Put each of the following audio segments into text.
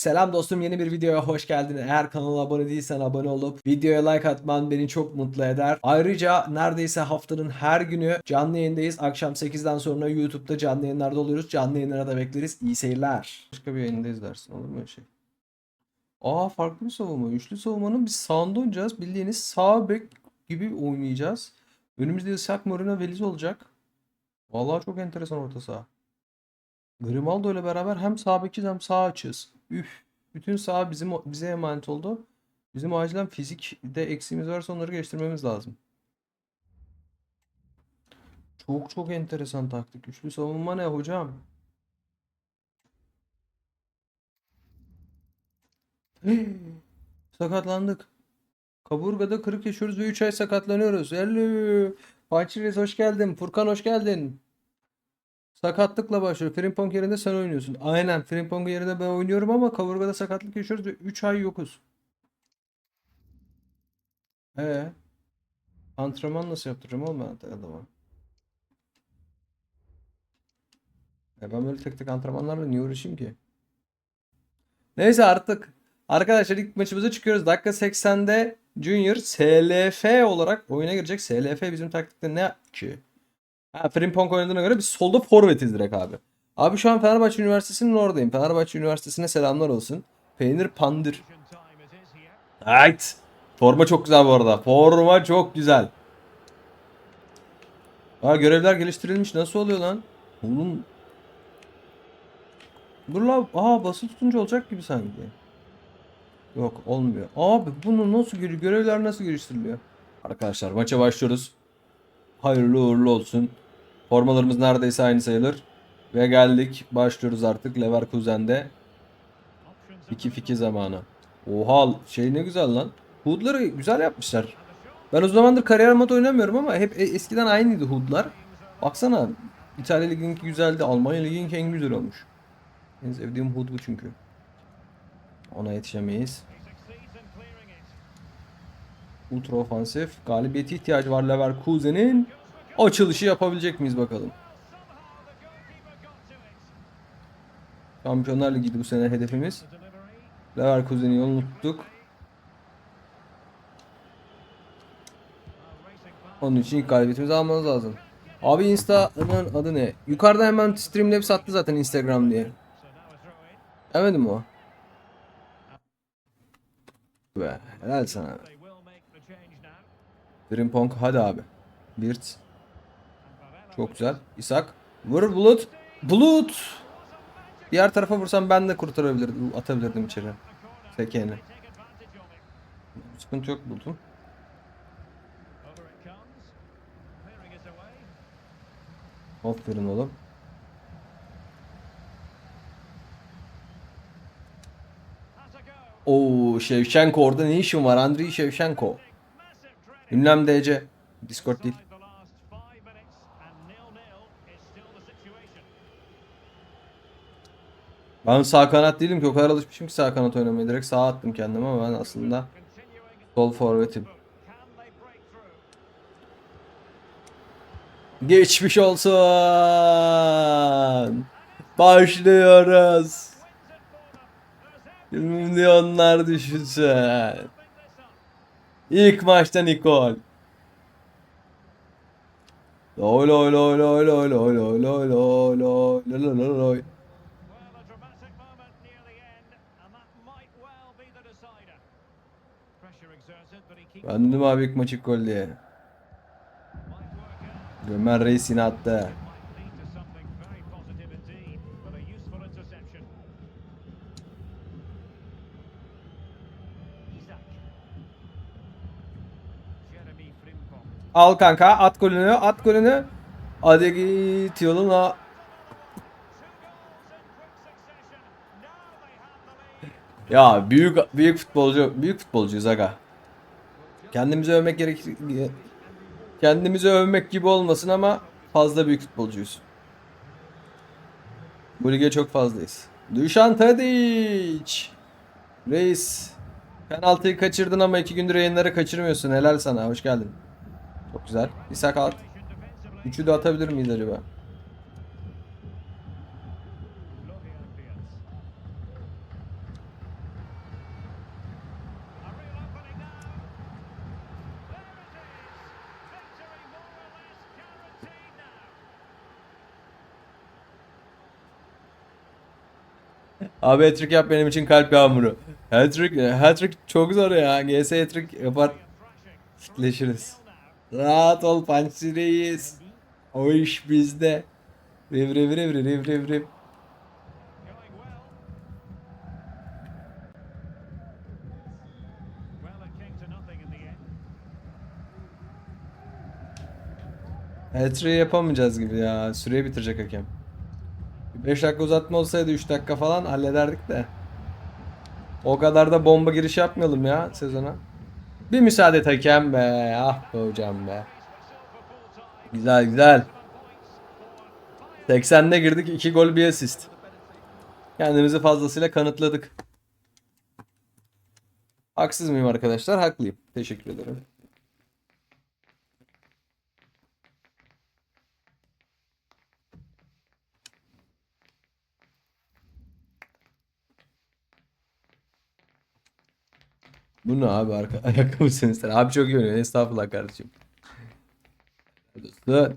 Selam dostum yeni bir videoya hoş geldin. Eğer kanala abone değilsen abone olup videoya like atman beni çok mutlu eder. Ayrıca neredeyse haftanın her günü canlı yayındayız. Akşam 8'den sonra YouTube'da canlı yayınlarda oluyoruz. Canlı yayınlara da bekleriz. İyi seyirler. Başka bir yayında izlersin olur mu öyle şey? Aa farklı bir savunma. Üçlü savunmanın biz sağında oynayacağız. Bildiğiniz sağ bek gibi oynayacağız. Önümüzde Isak Moreno Veliz olacak. Vallahi çok enteresan orta saha. Grimaldo ile beraber hem sağ bekiz hem sağ açığız. Üf. Bütün sağ bizim bize emanet oldu. Bizim acilen fizikte eksiğimiz varsa onları geliştirmemiz lazım. Çok çok enteresan taktik. Üçlü savunma ne hocam? Sakatlandık. Kaburgada kırık yaşıyoruz ve 3 ay sakatlanıyoruz. Hello. Pançiriz hoş geldin. Furkan hoş geldin. Sakatlıkla başlıyor. Frimpong yerinde sen oynuyorsun. Aynen. Frimpong yerinde ben oynuyorum ama kaburgada sakatlık yaşıyoruz ve 3 ay yokuz. Ee, antrenman nasıl yaptıracağım oğlum ben adama? E ben böyle tek tek antrenmanlarla niye uğraşayım ki? Neyse artık. Arkadaşlar ilk maçımıza çıkıyoruz. Dakika 80'de Junior SLF olarak oyuna girecek. SLF bizim taktikte ne ki? Ha, Frimpong oynadığına göre biz solda forvetiz direkt abi. Abi şu an Fenerbahçe Üniversitesi'nin oradayım. Fenerbahçe Üniversitesi'ne selamlar olsun. Peynir pandır. Evet. Forma çok güzel bu arada. Forma çok güzel. Aa görevler geliştirilmiş. Nasıl oluyor lan? Oğlum. Dur la. Aa basılı tutunca olacak gibi sanki. Yok olmuyor. Abi bunu nasıl gö- görevler nasıl geliştiriliyor? Arkadaşlar maça başlıyoruz. Hayırlı uğurlu olsun. Formalarımız neredeyse aynı sayılır. Ve geldik. Başlıyoruz artık Leverkusen'de. 2-2 zamanı. Oha şey ne güzel lan. Hood'ları güzel yapmışlar. Ben o zamandır kariyer mod oynamıyorum ama hep e- eskiden aynıydı Hood'lar. Baksana İtalya Ligi'ninki güzeldi. Almanya Ligi'ninki en güzel olmuş. En sevdiğim Hood bu çünkü. Ona yetişemeyiz. Ultra ofansif. Galibiyete ihtiyacı var Leverkusen'in. Açılışı yapabilecek miyiz bakalım. Şampiyonlar Ligi'ydi bu sene hedefimiz. Leverkusen'i yolunu tuttuk. Onun için ilk galibiyetimizi almamız lazım. Abi Insta'nın adı ne? Yukarıda hemen Streamlabs attı zaten Instagram diye. Demedim mi o? Be, helal sana. Frimpong hadi abi. Birt. Çok güzel. İshak. Vur Bulut. Bulut. Diğer tarafa vursam ben de kurtarabilirdim. Atabilirdim içeri. Sekeni. Sıkıntı yok Bulut'un. Aferin oğlum. Oo Şevşenko orada ne işin var? Andriy Şevşenko. Ünlem DC. Discord değil. Ben sağ kanat değilim ki o kadar alışmışım ki sağ kanat oynamaya. Direkt sağa attım kendimi ama ben aslında sol forvetim. Geçmiş olsun. Başlıyoruz. Milyonlar düşünsün. İlk maçta Nikol. Loy loy loy loy loy loy loy loy loy loy loy loy loy. Ben dedim abi ilk maç ilk gol diye. Ömer Reis yine attı. Al kanka at golünü at golünü. Hadi git yoluna. Ya büyük büyük futbolcu büyük futbolcuyuz aga. Kendimizi övmek gerek kendimizi övmek gibi olmasın ama fazla büyük futbolcuyuz. Bu lige çok fazlayız. Dušan Tadić. Reis. Penaltıyı kaçırdın ama iki gündür yayınları kaçırmıyorsun. Helal sana. Hoş geldin. Çok güzel. İsa kalk. Üçü de atabilir miyiz acaba? Abi hat yap benim için kalp yağmuru. Hat-trick, hat çok zor ya. GS hat yapar. Kitleşiriz. Rahat ol Punch Reis. O iş bizde. Riv riv riv riv riv riv riv. Going well. Well, it came to nothing in the end. Hat-trick yapamayacağız gibi ya. Süreyi bitirecek hakem. 5 dakika uzatma olsaydı 3 dakika falan hallederdik de. O kadar da bomba giriş yapmayalım ya sezona. Bir müsaade hakem be. Ah be hocam be. Güzel güzel. 80'de girdik 2 gol bir asist. Kendimizi fazlasıyla kanıtladık. Haksız mıyım arkadaşlar? Haklıyım. Teşekkür ederim. Bu ne abi arka ayakkabı sen. Abi çok iyi. Estağfurullah kardeşim. Dostlar.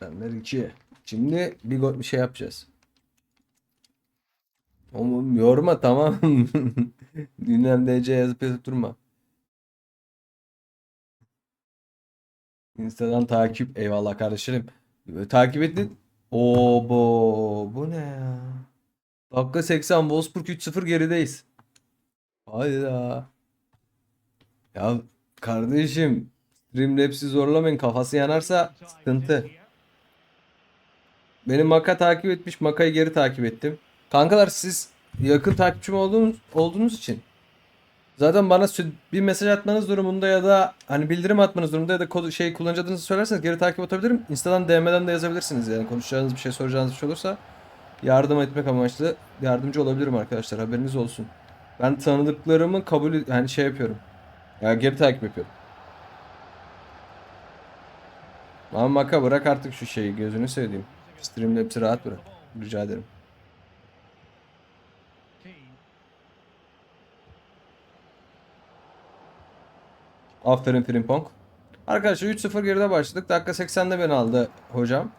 Benler iki. Şimdi bir gol bir şey yapacağız. Oğlum yorma tamam. Gündem DC yazıp yazıp durma. Instagram takip. Eyvallah kardeşlerim. Takip edin. Oo bu bu ne ya? Dakika 80 Wolfsburg 3-0 gerideyiz. Hayda. Ya kardeşim Streamlabs'i zorlamayın kafası yanarsa sıkıntı. Benim Maka takip etmiş Maka'yı geri takip ettim. Kankalar siz yakın takipçim olduğunuz, olduğunuz için zaten bana bir mesaj atmanız durumunda ya da hani bildirim atmanız durumunda ya da kod, şey kullanıcı adınızı söylerseniz geri takip atabilirim. Insta'dan DM'den de yazabilirsiniz yani konuşacağınız bir şey soracağınız bir şey olursa yardım etmek amaçlı yardımcı olabilirim arkadaşlar haberiniz olsun. Ben tanıdıklarımı kabul yani şey yapıyorum. Ya geri takip yapıyorum. Ama Maka bırak artık şu şeyi gözünü seveyim. Streamlabs'i rahat bırak. Rica ederim. Aferin Frimpong. Arkadaşlar 3-0 geride başladık. Dakika 80'de beni aldı hocam.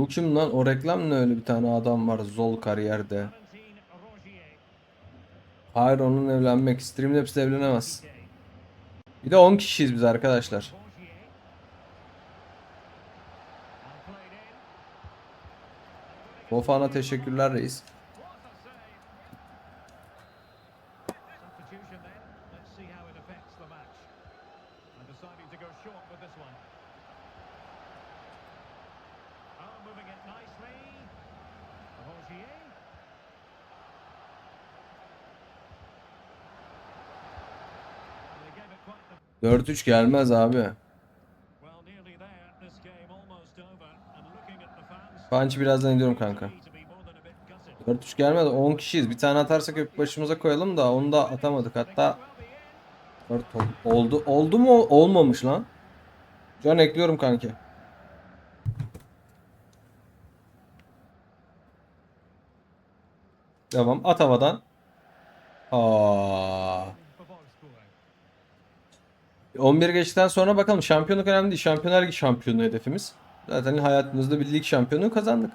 Bu kim lan? O reklam ne öyle bir tane adam var Zol kariyerde. Hayır onun evlenmek. Streamlabs'le evlenemez. Bir de 10 kişiyiz biz arkadaşlar. Fofana teşekkürler reis. 4-3 gelmez abi. Punch birazdan ediyorum kanka. 4-3 gelmedi. 10 kişiyiz. Bir tane atarsak hep başımıza koyalım da onu da atamadık. Hatta 4 oldu. Oldu mu? Olmamış lan. Can ekliyorum kanki. Devam. At havadan. Aa. 11 geçtikten sonra bakalım. Şampiyonluk önemli değil. Şampiyonlar Ligi şampiyonluğu hedefimiz. Zaten hayatımızda bir lig şampiyonluğu kazandık.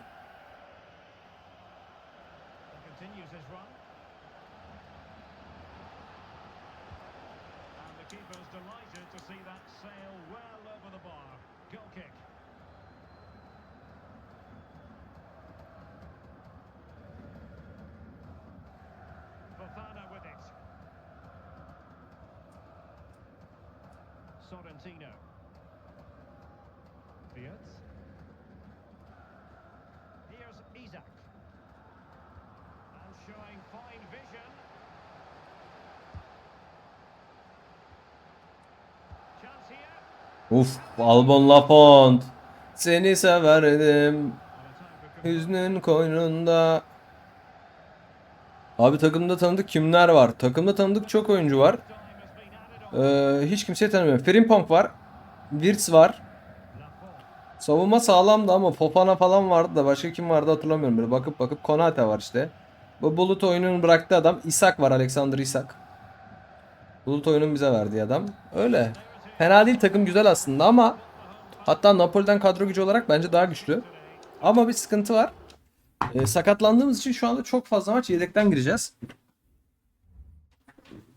Uf. Albon Lafont. Seni severdim. Hüznün koynunda. Abi takımda tanıdık kimler var? Takımda tanıdık çok oyuncu var. Ee, hiç kimseyi tanımıyorum. Frimpong var. Wirtz var. Savunma sağlamdı ama Fofana falan vardı da başka kim vardı hatırlamıyorum. Böyle bakıp bakıp Konate var işte. Bu Bulut oyununu bıraktı adam. Isak var Alexander Isak. Bulut oyunun bize verdiği adam. Öyle. Fena değil takım güzel aslında ama Hatta Napoli'den kadro gücü olarak bence daha güçlü. Ama bir sıkıntı var. Ee, sakatlandığımız için şu anda çok fazla maç yedekten gireceğiz.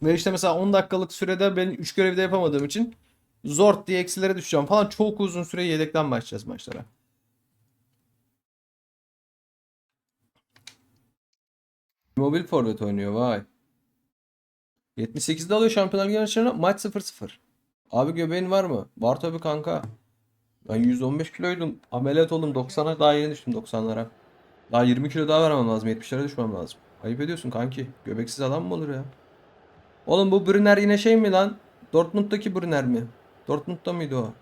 Ve işte mesela 10 dakikalık sürede ben 3 görevde yapamadığım için zort diye eksilere düşeceğim falan. Çok uzun süre yedekten başlayacağız maçlara. Mobil forvet oynuyor vay. 78'de alıyor Şampiyonlar Ligi maç 0-0. Abi göbeğin var mı? Var tabii kanka. Ben 115 kiloydum. Ameliyat oldum 90'a daha yeni düştüm 90'lara. Daha 20 kilo daha vermem lazım. 70'lere düşmem lazım. Ayıp ediyorsun kanki. Göbeksiz adam mı olur ya? Oğlum bu Brunner yine şey mi lan? Dortmund'daki Brunner mi? Dortmund'da mıydı o?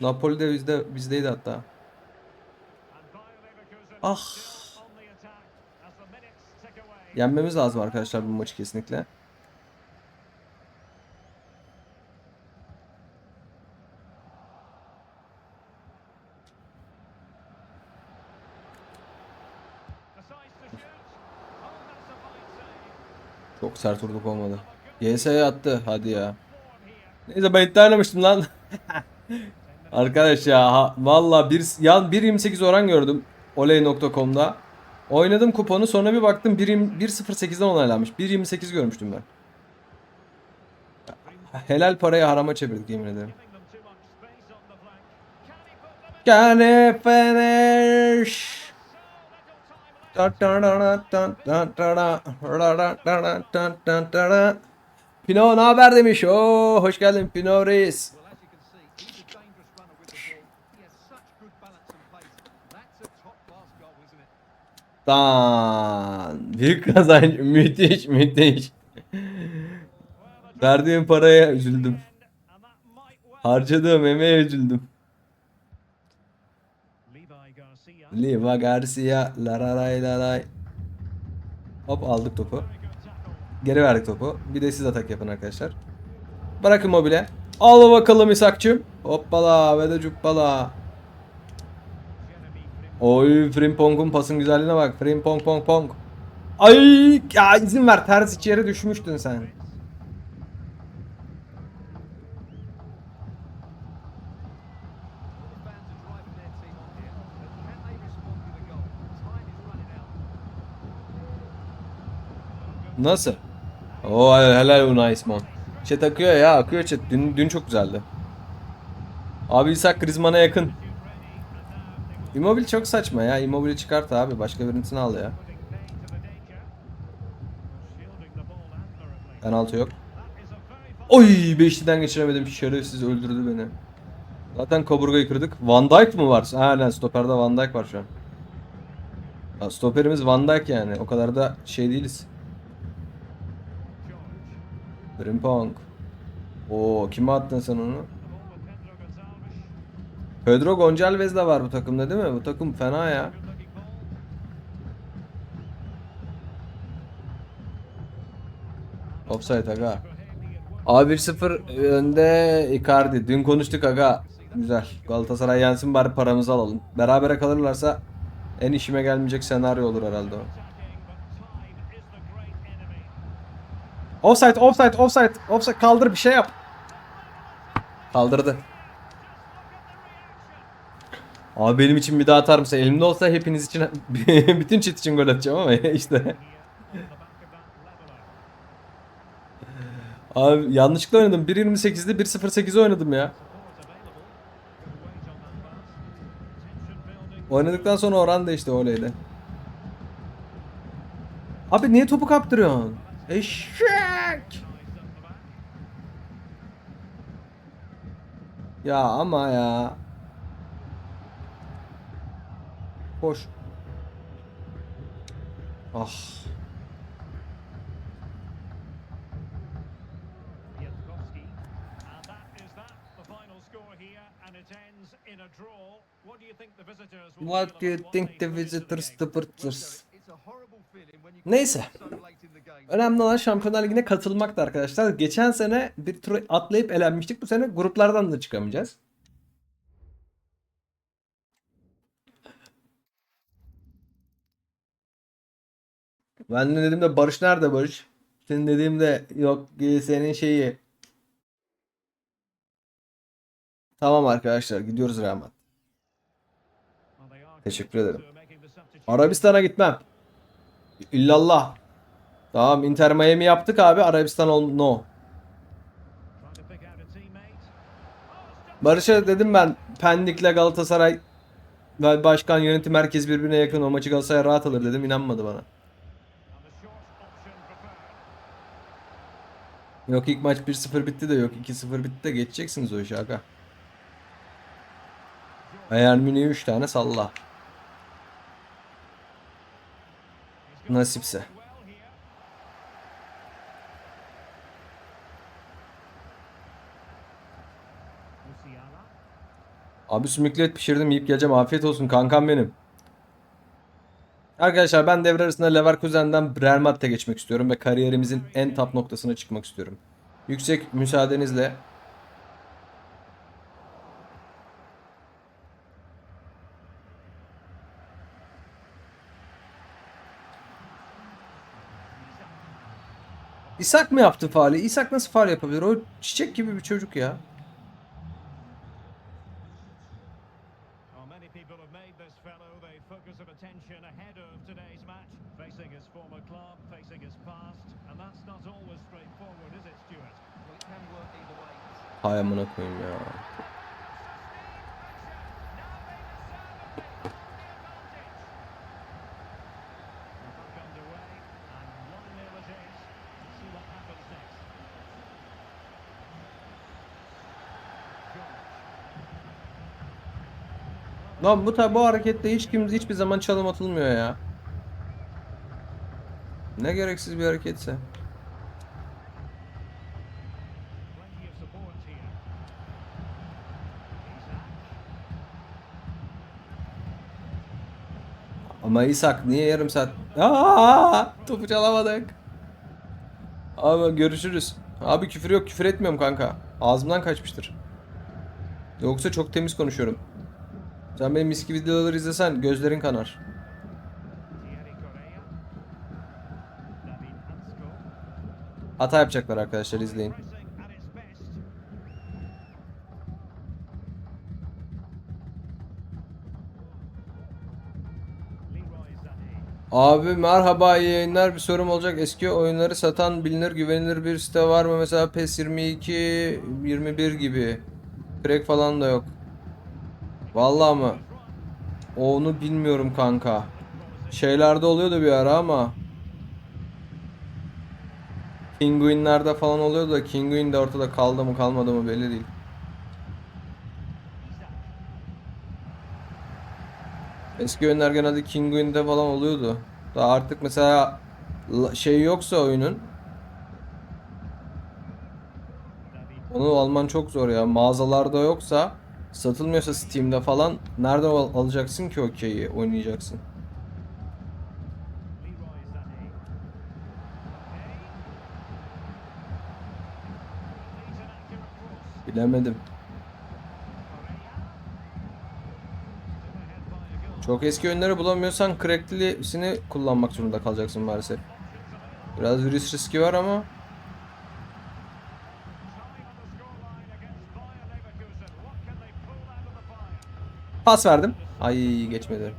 Napoli'de bizde bizdeydi hatta. Ah. Yenmemiz lazım arkadaşlar bu maçı kesinlikle. Çok sert vurduk olmadı. YS'ye attı. Hadi ya. Neyse ben iddialamıştım lan. Arkadaş ya ha, valla bir, yan 1.28 oran gördüm. Oley.com'da. Oynadım kuponu sonra bir baktım 1.20 1.08'den onaylanmış. 1.28 görmüştüm ben. Helal parayı harama çevirdik yemin ederim. Can he finish? Pino ne haber demiş. Oo hoş geldin Pino Reis. Dan. Büyük kazanç. Müthiş müthiş. Verdiğim paraya üzüldüm. Harcadığım emeğe üzüldüm. Liva Garcia. Lararay laray. Hop aldık topu. Geri verdik topu. Bir de siz atak yapın arkadaşlar. Bırakın mobile. Al bakalım İshak'cığım. Hoppala ve de cuppala. Oy Frimpong'un pasın güzelliğine bak. Frimpong pong pong. Ay ya izin ver ters iç yere düşmüştün sen. Nasıl? Oo helal Unai Ismon. Chat akıyor ya akıyor chat. Dün, dün çok güzeldi. Abi İshak Griezmann'a yakın. Immobile çok saçma ya. Immobile çıkart abi. Başka birisini al ya. Penaltı yok. Oy beşliden geçiremedim. Şerefsiz öldürdü beni. Zaten kaburgayı kırdık. Van Dijk mı var? Aynen stoperde Van Dijk var şu an. Ya, stoperimiz Van Dijk yani. O kadar da şey değiliz. Frimpong. Oo kime attın sen onu? Pedro Gonçalves de var bu takımda değil mi? Bu takım fena ya. Offside aga. Abi 1-0 önde Icardi. Dün konuştuk aga. Güzel. Galatasaray yensin bari paramızı alalım. Berabere kalırlarsa en işime gelmeyecek senaryo olur herhalde o. Offside, offside, offside, offside. Kaldır bir şey yap. Kaldırdı. Abi benim için bir daha atar mısın? Elimde olsa hepiniz için, bütün çift için gol atacağım ama işte. Abi yanlışlıkla oynadım. 1.28'de 1.08'de oynadım ya. Oynadıktan sonra oran değişti öyleydi. Abi niye topu kaptırıyorsun? Eşek. Ya ama ya. Koş. Ah. Jankowski. And that is that, the final score here, and it ends in a draw. What do you think the visitors the you Neyse. Önemli olan Şampiyonlar Ligi'ne katılmaktı arkadaşlar. Geçen sene bir tur atlayıp elenmiştik. Bu sene gruplardan da çıkamayacağız. Ben de dedim de Barış nerede Barış? Senin dediğimde yok senin şeyi. Tamam arkadaşlar gidiyoruz are Teşekkür ederim. Arabistan'a gitmem. İllallah. Tamam Inter Miami yaptık abi. Arabistan ol no. Barış'a dedim ben Pendik'le Galatasaray ve başkan yönetim herkes birbirine yakın o maçı Galatasaray rahat alır dedim inanmadı bana. Yok ilk maç 1-0 bitti de yok 2-0 bitti de geçeceksiniz o işe aga. Bayern Münih'e 3 tane salla. Nasipse. Abi sümüklet pişirdim yiyip geleceğim afiyet olsun kankam benim. Arkadaşlar ben devre arasında Leverkusen'den Real Madrid'e geçmek istiyorum ve kariyerimizin en top noktasına çıkmak istiyorum. Yüksek müsaadenizle İshak mı yaptı faali? İshak nasıl faal yapabilir? O çiçek gibi bir çocuk ya. Hay amına koyayım ya. We're back underway, and 1-0 it is. Let's see what happens next. George. Lan bu tabi bu harekette hiç kimse hiçbir zaman çalım atılmıyor ya. Ne gereksiz bir hareketse. Ama İshak niye yarım saat? Aa, topu çalamadık. Abi görüşürüz. Abi küfür yok küfür etmiyorum kanka. Ağzımdan kaçmıştır. Yoksa çok temiz konuşuyorum. Sen benim miski videoları izlesen gözlerin kanar. Hata yapacaklar arkadaşlar izleyin. Abi merhaba iyi yayınlar bir sorum olacak. Eski oyunları satan bilinir güvenilir bir site var mı? Mesela PES 22, 21 gibi. Crack falan da yok. Vallahi mı? Onu bilmiyorum kanka. Şeylerde oluyordu bir ara ama. Kinguin'lerde falan oluyordu da Kinguin de ortada kaldı mı kalmadı mı belli değil. Eski oyunlar genelde Kinguin'de falan oluyordu. Daha artık mesela la- şey yoksa oyunun Onu alman çok zor ya. Mağazalarda yoksa, satılmıyorsa Steam'de falan nereden al- alacaksın ki okeyi oynayacaksın? Bilemedim. Çok eski oyunları bulamıyorsan cracklisini kullanmak zorunda kalacaksın maalesef. Biraz virüs riski var ama pas verdim. Ay geçmedi.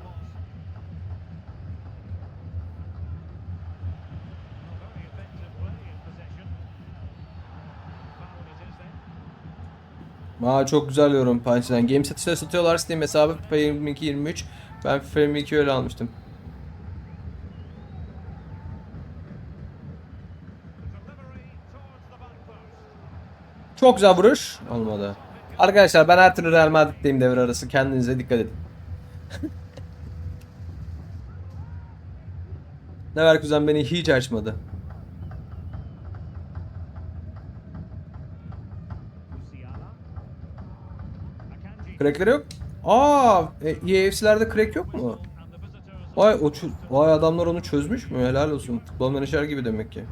Aa çok güzel yorum Punchline. Game satışları satıyorlar Steam hesabı FIFA 22 23. Ben FIFA 22 öyle almıştım. Çok güzel vuruş. Olmadı. Arkadaşlar ben her türlü Real Madrid'deyim devre arası. Kendinize dikkat edin. Leverkusen beni hiç açmadı. Crackleri yok. Aa, e, EAFC'lerde crack yok mu? Vay o vay adamlar onu çözmüş mü? Helal olsun. Futbol menajer gibi demek ki.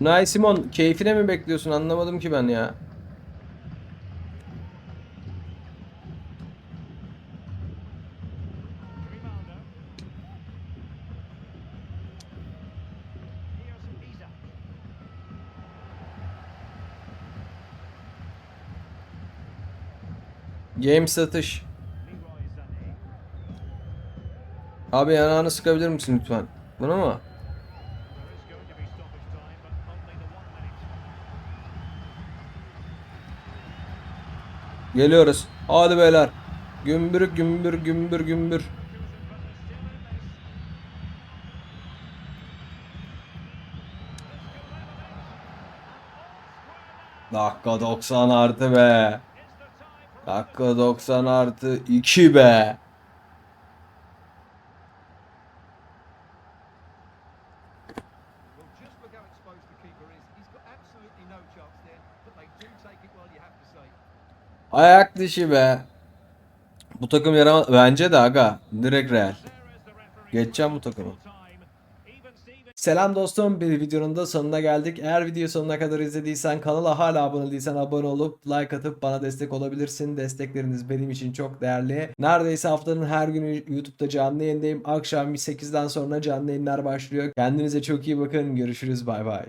Nay Simon keyfine mi bekliyorsun anlamadım ki ben ya. Game satış. Abi yanağını sıkabilir misin lütfen? Bunu mu? Geliyoruz. Hadi beyler. Gümbür gümbür gümbür gümbür. Dakika 90 artı be. Dakika 90 artı 2 be. Ayak dışı be. Bu takım yaramaz. Bence de aga. Direkt real. Geçeceğim bu takımı. Selam dostum bir videonun da sonuna geldik. Eğer video sonuna kadar izlediysen kanala hala abone değilsen abone olup like atıp bana destek olabilirsin. Destekleriniz benim için çok değerli. Neredeyse haftanın her günü YouTube'da canlı yayındayım. Akşam 8'den sonra canlı yayınlar başlıyor. Kendinize çok iyi bakın. Görüşürüz bay bay.